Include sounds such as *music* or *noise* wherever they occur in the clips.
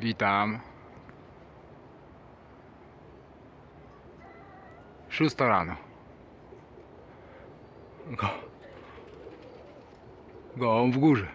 Witam. Szósta rano. Go. Gołąb w górze.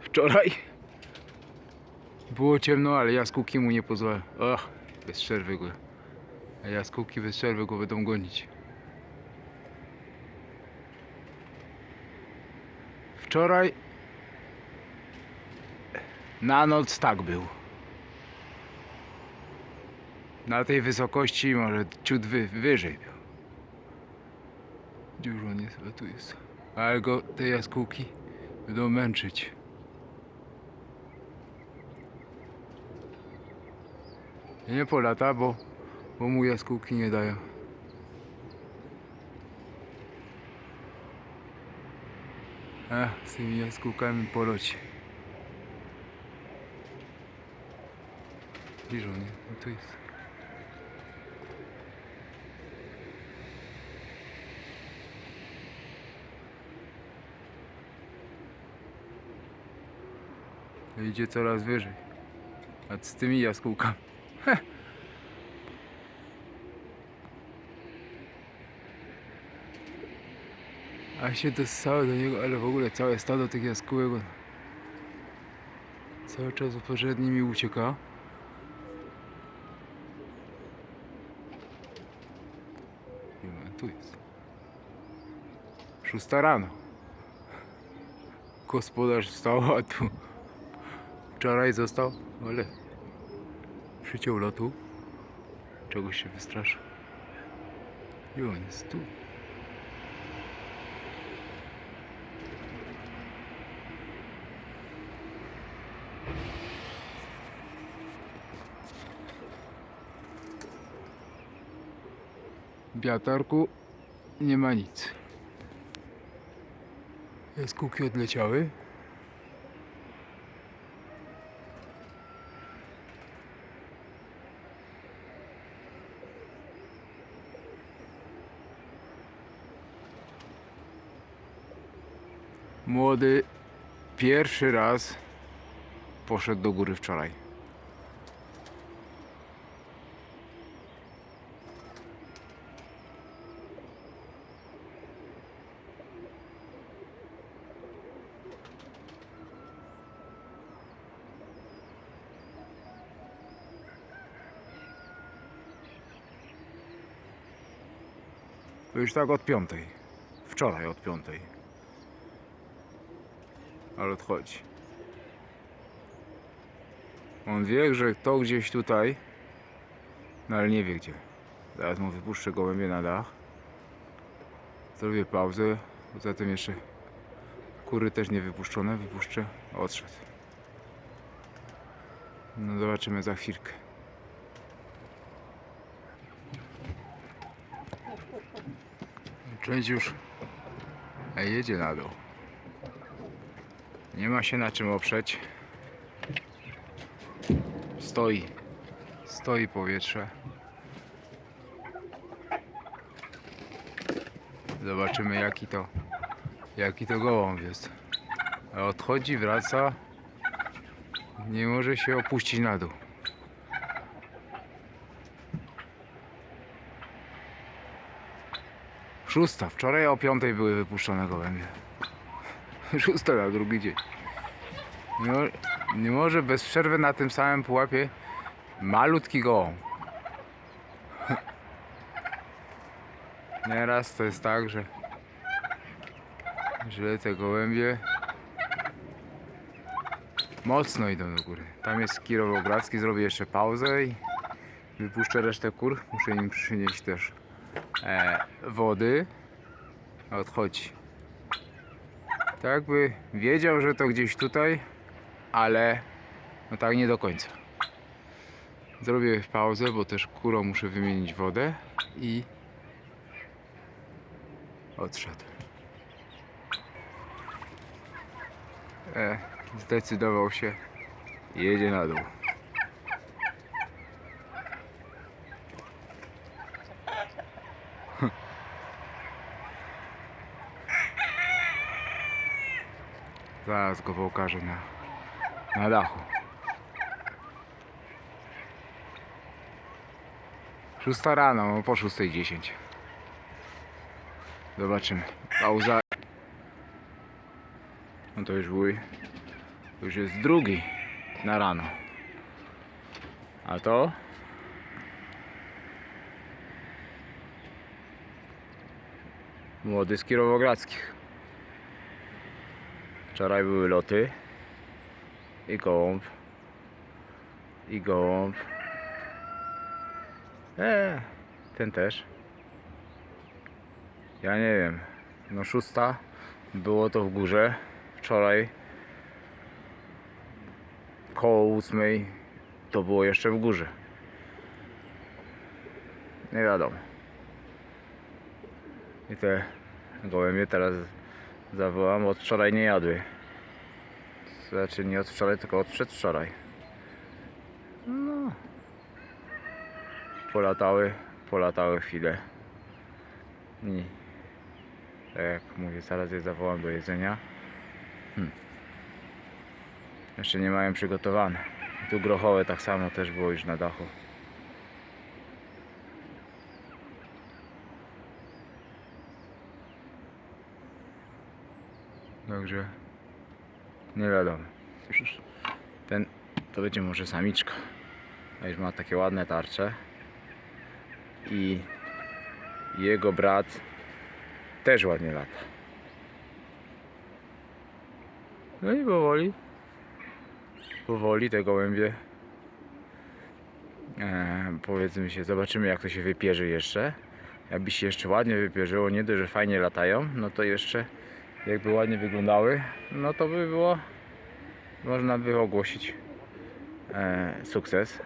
Wczoraj było ciemno, ale jaskółki mu nie pozwolę. Och, bez przerwy go. Jaskółki bez przerwy go będą gonić. Wczoraj na noc tak był. Na tej wysokości może ciut wy, wyżej był. On jest? A tu jest. Ale go te jaskółki będą męczyć. Nie polata, bo, bo mu jaskółki nie dają. A, z tymi jaskółkami po on jest? No tu jest. Idzie coraz wyżej. A z tymi jaskółkami. A się dostało do niego, ale w ogóle całe stado tych jaskółek cały czas przed nimi ucieka. Nie ma, tu jest. Szósta rano. Gospodarz wstał, a tu wczoraj został, ale przyciął lotu. Czegoś się wystraszył. I on jest tu. Wiatarku nie ma nic. Jaskółki odleciały. Młody pierwszy raz poszedł do góry wczoraj. To już tak od piątej. Wczoraj od piątej. Ale odchodzi. On wie, że to gdzieś tutaj, no ale nie wie gdzie. Zaraz mu wypuszczę gołębie na dach. Zrobię pauzę. Poza tym jeszcze kury też nie wypuszczone. Wypuszczę. Odszedł. No zobaczymy za chwilkę. Część już jedzie na dół. Nie ma się na czym oprzeć. Stoi. Stoi powietrze. Zobaczymy jaki to jaki to gołąb jest. Odchodzi, wraca. Nie może się opuścić na dół. Szósta. Wczoraj o piątej były wypuszczone gołębie. *laughs* Szósta na drugi dzień. Nie, nie może bez przerwy na tym samym pułapie malutki gołąb. *laughs* Nieraz to jest tak, że że te gołębie mocno idą do góry. Tam jest Kirowogradzki, zrobię jeszcze pauzę i wypuszczę resztę kur. Muszę im przynieść też e, wody. Odchodzi. Tak by wiedział, że to gdzieś tutaj, ale no tak nie do końca. Zrobię pauzę, bo też kurą muszę wymienić wodę i odszedł. E, zdecydował się. Jedzie na dół. Zaraz go pokażę na, na dachu. Szósta rano, po 6.10. Zobaczymy. Pauza. No to już wuj. Już jest drugi na rano. A to? Młody z Kirowogradzkich. Wczoraj były loty. I gołąb. I gołąb. Eee, ten też. Ja nie wiem. No szósta. Było to w górze. Wczoraj koło ósmej to było jeszcze w górze. Nie wiadomo. I te gołębie teraz zawołam. Od wczoraj nie jadły. Znaczy nie od wczoraj, tylko od przedwczoraj. No. Polatały, polatały chwilę. I tak jak mówię, zaraz je zawołam do jedzenia. Hmm. Jeszcze nie mają przygotowane. Tu grochowe tak samo też było już na dachu. Także nie wiadomo. Ten to będzie może samiczka. A już ma takie ładne tarcze. I jego brat też ładnie lata. No i powoli, powoli te gołębie e, powiedzmy się, zobaczymy jak to się wypierzy jeszcze. Jakby się jeszcze ładnie wypierzyło, nie dość, że fajnie latają, no to jeszcze jakby ładnie wyglądały, no to by było, można by ogłosić e, sukces.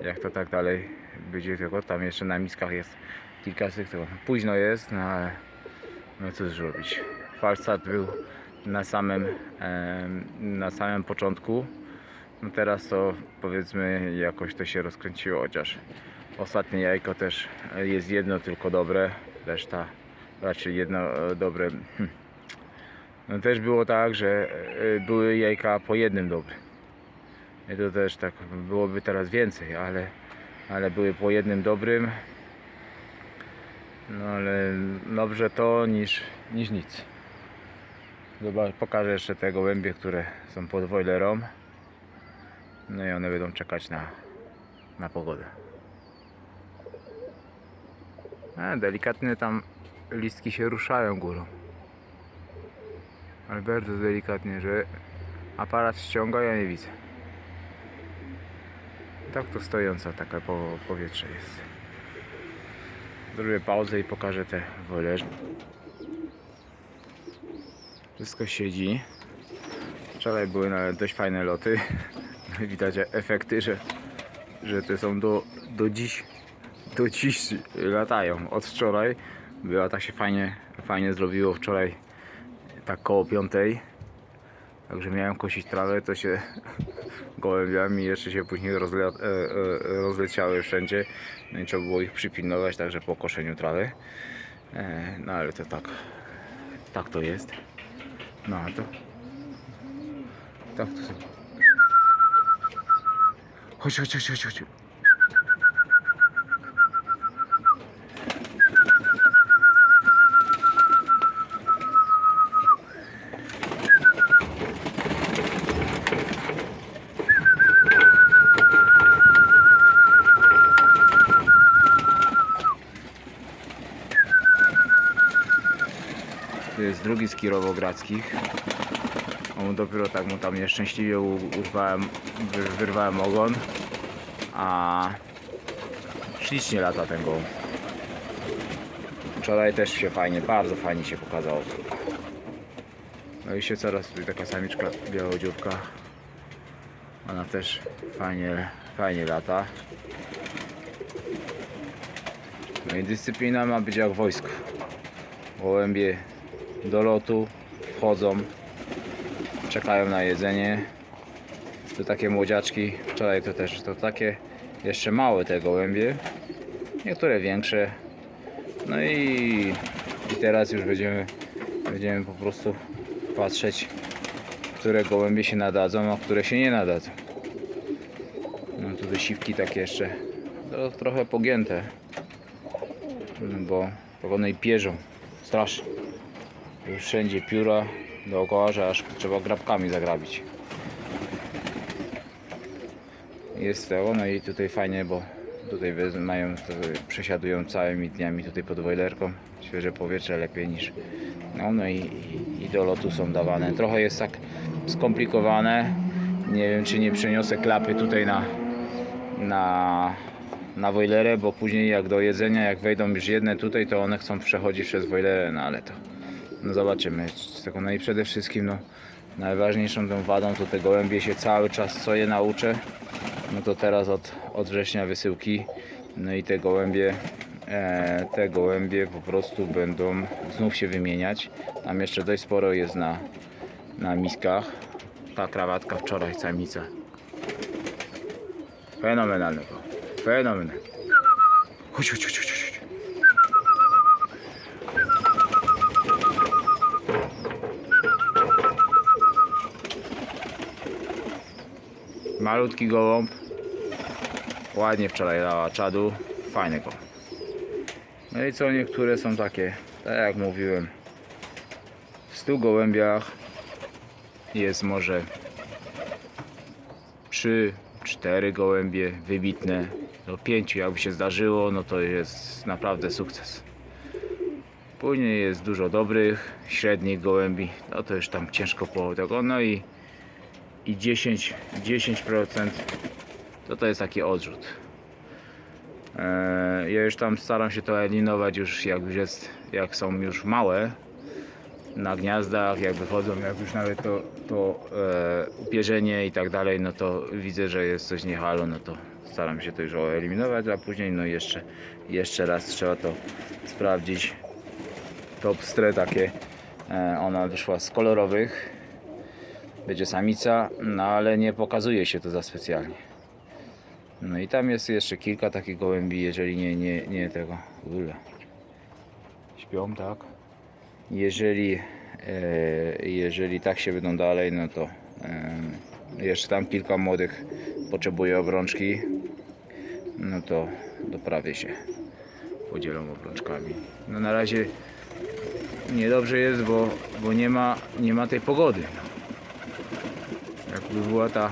Jak to tak dalej będzie, tylko tam jeszcze na miskach jest kilka z tych, to późno jest, no ale no cóż zrobić. Falstart był na samym, em, na samym początku. No teraz to powiedzmy jakoś to się rozkręciło, chociaż ostatnie jajko też jest jedno tylko dobre, reszta raczej jedno e, dobre. Hm. No też było tak, że e, były jajka po jednym dobrym. I to też tak byłoby teraz więcej, ale, ale były po jednym dobrym. No ale dobrze to niż, niż nic. Zobacz, pokażę jeszcze te gołębie, które są pod wojlerą. No i one będą czekać na, na pogodę. A, delikatnie tam listki się ruszają górą. Ale bardzo delikatnie, że aparat ściąga, ja nie widzę. Tak to stojąca taka po, powietrze jest. Zrobię pauzę i pokażę te wolerze. Wszystko siedzi. Wczoraj były nawet dość fajne loty. *laughs* Widać efekty, że, że te są do, do dziś do dziś latają. Od wczoraj była tak się fajnie, fajnie zrobiło wczoraj tak koło piątej. Także miałem kosić trawę, to się *laughs* gołębiami jeszcze się później rozle, e, e, rozleciały wszędzie. No i trzeba było ich przypilnować, także po koszeniu trawy. E, no ale to tak, tak to jest. No to tak to. Chodź, chodź, chodź, chodź, chodź. Drugi z Kirowogradzkich. On dopiero tak mu tam nieszczęśliwie urwałem, wy- wyrwałem ogon. A ślicznie lata ten gołąb. Wczoraj też się fajnie, bardzo fajnie się pokazało. No i się coraz tutaj taka samiczka białodziówka. Ona też fajnie, fajnie lata. No i dyscyplina ma być jak w wojsku. Gołębie do lotu wchodzą, czekają na jedzenie. To takie młodziaczki, wczoraj to też to takie jeszcze małe te gołębie, niektóre większe. No i, i teraz już będziemy, będziemy po prostu patrzeć, które gołębie się nadadzą, a które się nie nadadzą. No tu wysiwki takie jeszcze to trochę pogięte, bo bo one i pierzą strasznie. Wszędzie pióra dookoła, że aż trzeba grabkami zagrabić. Jest to, no i tutaj fajnie, bo tutaj mają, przesiadują całymi dniami tutaj pod wojlerką. Świeże powietrze lepiej niż. No, no i, i, i do lotu są dawane. Trochę jest tak skomplikowane. Nie wiem, czy nie przeniosę klapy tutaj na, na, na wojlerę, bo później jak do jedzenia, jak wejdą już jedne tutaj, to one chcą przechodzić przez wojlerę, no ale to no zobaczymy. No i przede wszystkim no, najważniejszą tą wadą to te gołębie się cały czas co je nauczę. No to teraz od, od września wysyłki. No i te gołębie, e, te gołębie po prostu będą znów się wymieniać. Tam jeszcze dość sporo jest na, na miskach. Ta krawatka wczoraj samica. Fenomenalnego. Fenomenalne. Chodź, chodź, chodź, chodź. chodź. Malutki gołąb. Ładnie wczoraj dała czadu. Fajny gołąb. No i co niektóre są takie, tak jak mówiłem. W 100 gołębiach jest może 3, 4 gołębie wybitne. Do 5 jakby się zdarzyło, no to jest naprawdę sukces. Później jest dużo dobrych, średnich gołębi, no to już tam ciężko po tego. No i, i 10, 10% to to jest taki odrzut. Eee, Ja już tam staram się to eliminować już jak już jest, jak są już małe na gniazdach, jak wychodzą, jak już nawet to, to e, upierzenie i tak dalej, no to widzę, że jest coś nie halo, no to staram się to już eliminować, a później no jeszcze, jeszcze raz trzeba to sprawdzić. Top stre takie, e, ona wyszła z kolorowych, będzie samica, no ale nie pokazuje się to za specjalnie. No i tam jest jeszcze kilka takich gołębi, jeżeli nie, nie, nie tego. Ule. Śpią, tak? Jeżeli, e, jeżeli tak się będą dalej, no to e, jeszcze tam kilka młodych potrzebuje obrączki. No to doprawię się. Podzielą obrączkami. No na razie niedobrze jest, bo, bo nie, ma, nie ma tej pogody. Jakby była ta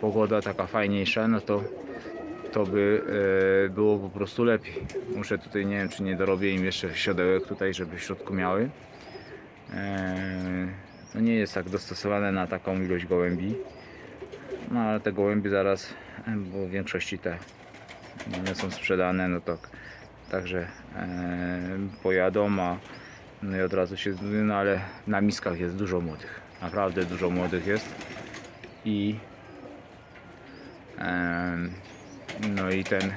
pogoda taka fajniejsza, no to to by e, było po prostu lepiej. Muszę tutaj, nie wiem czy nie dorobię im jeszcze siodełek tutaj, żeby w środku miały. No nie jest tak dostosowane na taką ilość gołębi. No ale te gołębie zaraz, e, bo w większości te one są sprzedane, no to także pojadą, a no i od razu się no ale na miskach jest dużo młodych. Naprawdę dużo młodych jest. I no i ten,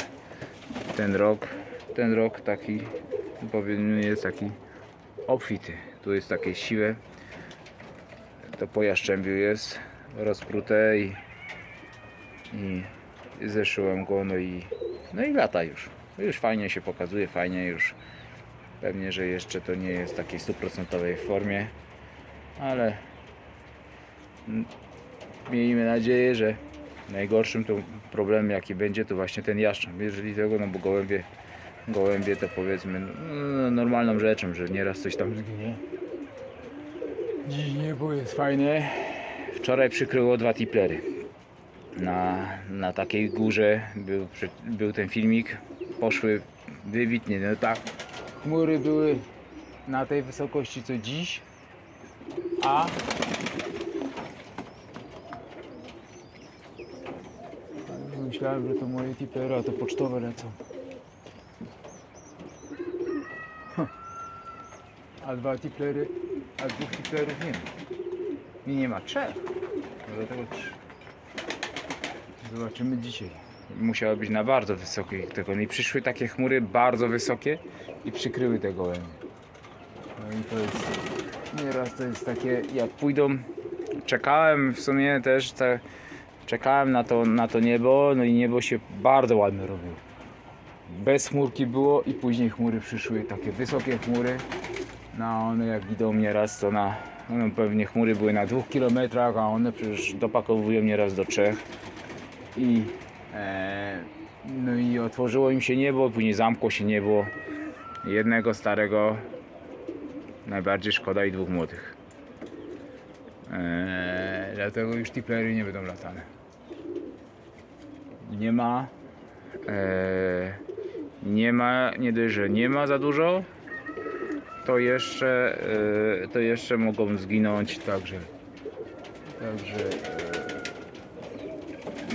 ten rok, ten rok taki powiem jest taki obfity. Tu jest takie siwe. To po jaszczębiu jest rozprute i, i zeszyłem go, no i, no i lata już. Już fajnie się pokazuje, fajnie już. Pewnie, że jeszcze to nie jest w takiej stuprocentowej formie, ale miejmy nadzieję, że najgorszym to problemem jaki będzie to właśnie ten jaszcząb. Jeżeli tego, no bo gołębie, gołębie to powiedzmy no, normalną rzeczą, że nieraz coś tam zginie. Dziś niebo jest fajne. Wczoraj przykryło dwa tiplery. Na, na takiej górze był, był ten filmik. Poszły wybitnie. No tak, chmury były na tej wysokości co dziś, a Myślałem, że to moje tipery, a to pocztowe lecą. A dwa tiplery, a dwóch tiplerów nie ma. I nie ma trzech. Dlatego trzy. Zobaczymy dzisiaj. Musiało być na bardzo wysokiej tego. I przyszły takie chmury bardzo wysokie i przykryły te gołębie. No i to jest nieraz to jest takie jak pójdą. Czekałem w sumie też te czekałem na to, na to niebo, no i niebo się bardzo ładne robiło. Bez chmurki było i później chmury przyszły, takie wysokie chmury. No one jak idą nieraz to na, no pewnie chmury były na dwóch kilometrach, a one przecież dopakowują nieraz do trzech. I, e, No i otworzyło im się niebo, później zamkło się niebo. Jednego starego najbardziej szkoda i dwóch młodych. Eee, dlatego już tiplery nie będą latane. Nie ma. Eee, nie ma, nie dość, że nie ma za dużo, to jeszcze, eee, to jeszcze mogą zginąć, także, także eee,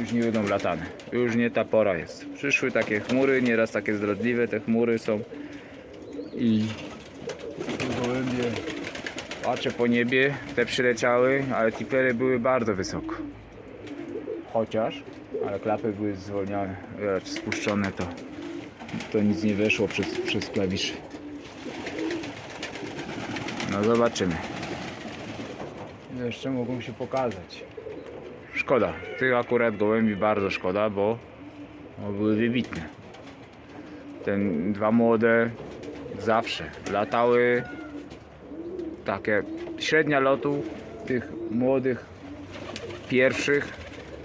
już nie będą latane. Już nie ta pora jest. Przyszły takie chmury, nieraz takie zdradliwe te chmury są i patrzę po niebie, te przyleciały, ale tipery były bardzo wysoko. Chociaż, ale klapy były zwolnione, spuszczone, to, to nic nie weszło przez, przez klawisze. No zobaczymy. Jeszcze mogą się pokazać. Szkoda, tych akurat gołębi bardzo szkoda, bo były wybitne. Ten dwa młode zawsze latały takie średnia lotu tych młodych pierwszych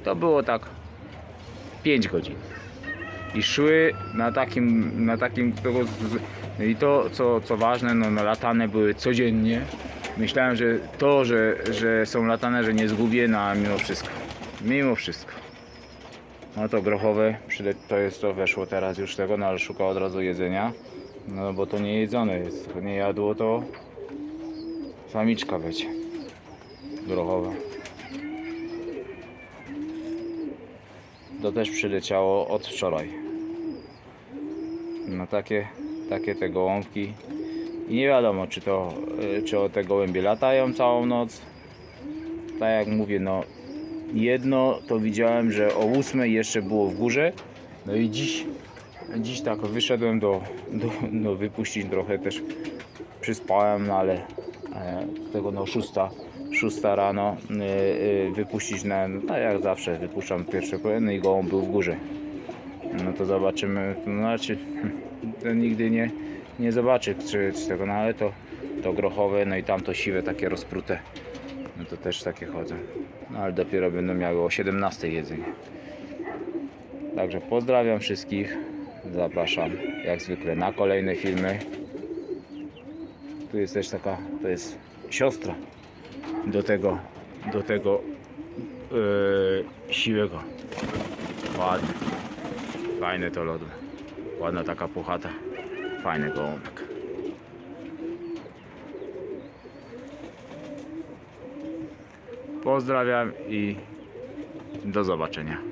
to było tak 5 godzin. I szły na takim na takim no i to co, co ważne no, no latane były codziennie. Myślałem że to że, że są latane że nie zgubię no a mimo wszystko mimo wszystko. No to grochowe to jest to weszło teraz już tego no ale szuka od razu jedzenia no bo to nie jedzone jest nie jadło to Samiczka będzie. Grochowa. To też przyleciało od wczoraj. No takie, takie te gołąbki. I nie wiadomo czy to, y, czy o te gołębie latają całą noc. Tak jak mówię, no jedno to widziałem, że o 8 jeszcze było w górze. No i dziś, dziś tak wyszedłem do, do, do wypuścić trochę też przyspałem, no ale tego no 6, 6 rano e, e, wypuścić na, no jak zawsze wypuszczam pierwsze pojeny i gołąb był w górze. No to zobaczymy, to znaczy *laughs* to nigdy nie, nie zobaczy czy, czy tego, no ale to, to grochowe, no i tamto siwe takie rozprute, no to też takie chodzą. No ale dopiero będą miały o 17 jedzenie. Także pozdrawiam wszystkich, zapraszam jak zwykle na kolejne filmy. Tu jest też taka, to jest siostra do tego, do tego yy, siwego. Ładny. Fajne to lodne. Ładna taka puchata. Fajny gołąbek. Pozdrawiam i do zobaczenia.